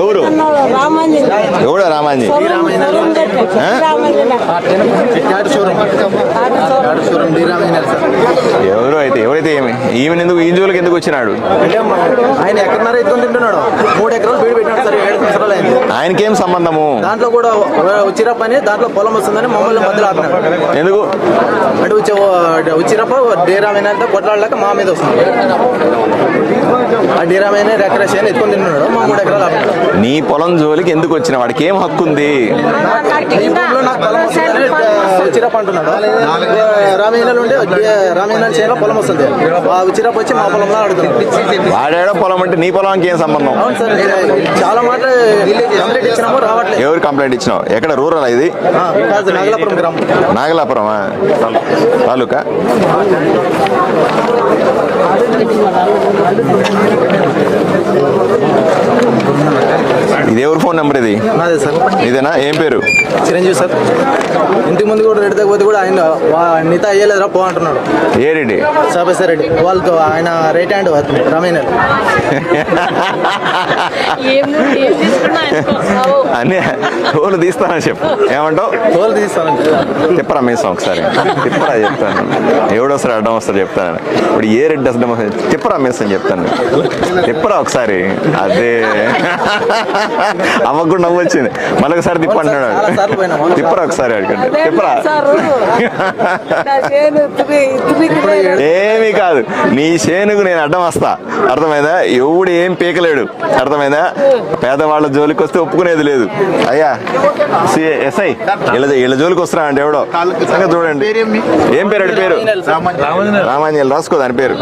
ఎవరు? ఎవడా రామాంజీ? ఎవరు అయితే ఎవరైతే ఏమి ఈమెను ఎందుకు ఈ జోలికి ఎందుకు వచ్చినాడు? ఆయన ఎకరన్నర ఎత్తుకొని తింటున్నాడు మూడు ఎకరాలు బీడు పెట్టినాడు సార్ ఏడు సంవత్సరాలు అయింది ఆయనకేం సంబంధము? దాంట్లో కూడా ఉచ్చిరప్ప అని దాంట్లో పొలం వస్తుందని మమ్మల్ని మధ్యలో ఆపినాడు. ఎందుకు? అంటే వచ్చే ఉచ్చిరప్ప డేరామైన అంటే కొట్లాడలేక మా మీద వస్తుంది ఆ డేరామైన ఎకరా చేను ఎత్తుకొని తింటున్నాడు. మా మూడు ఎకరాలు ఆపినాడు నీ పొలం జోలికి ఎందుకు వచ్చిన వాడికి ఏం హక్కు ఉంది? నాకు పొలం అంటున్నాడు. ఉంటే వస్తుంది. ఆ ఉచ్చిరప్ప వచ్చి మా పొలంలో అడుగుతున్నాడు. వాడాడో పొలం అంటే నీ పొలానికి ఏం సంబంధం? అవును సార్ చాలా మాటలు కంప్లీట్ ఇచ్చినాము రావట్లేదు. ఎవరు కంప్లైంట్ ఇచ్చినావు? ఎక్కడ రూరల్ ఇది? నాగలాపురం గ్రామం. నాగలాపురమా? తాలూకా? ఇది ఎవరి ఫోన్ నెంబర్ ఇది? నాదే సార్. ఇదేనా? ఏం పేరు? చిరంజీవి సార్. ఇంటి ముందు కూడా రెడ్డి తగ్గిపోతే కూడా ఆయన వా- నీతో అయ్యలేదురా పో అంటున్నాడు. ఏ రెడ్డి? సాబేశ్వర రెడ్డి. వాళ్ళతో ఆయన రైట్ హ్యాండ్ ఆయనకొస్తావు? అన్ని ఫోన్లు తీస్తానని చెప్పు. ఏమంటావు? తోలు తీస్తానంటే తిప్పరా మీసం ఒకసారి. తిప్పరా చెప్తాను. ఎవడు వస్తాడు అడ్డం వస్తాడు చెప్తాను. ఇప్పుడు ఏ రెడ్డి వస్తాడు తిప్పరా మీసం చెప్తాను. తిప్పరా ఒకసారి. అదే. అవ్వకుండా నవ్వు వచ్చింది మళ్ళీ ఒకసారి తిప్పంటున్నాడు. తిప్పరా ఒకసారి అడగండి తిప్పరా. ఏమీ కాదు. నీ చేనుకు నేను అడ్డం వస్తా. అర్థమైందా? ఎవడు ఏం పీకలేడు. అర్థమైందా? పేదవాళ్ళ జోలికి వస్తే ఒప్పుకునేది లేదు. అయ్యా సి- ఎస్ఐ వీళ్ళ వీళ్ళ జోలికి వస్తున్నా అంటే ఎవడో? చూడండి. ఏం పేరు పేరు? రామాంజలి రాసుకో దాని పేరు.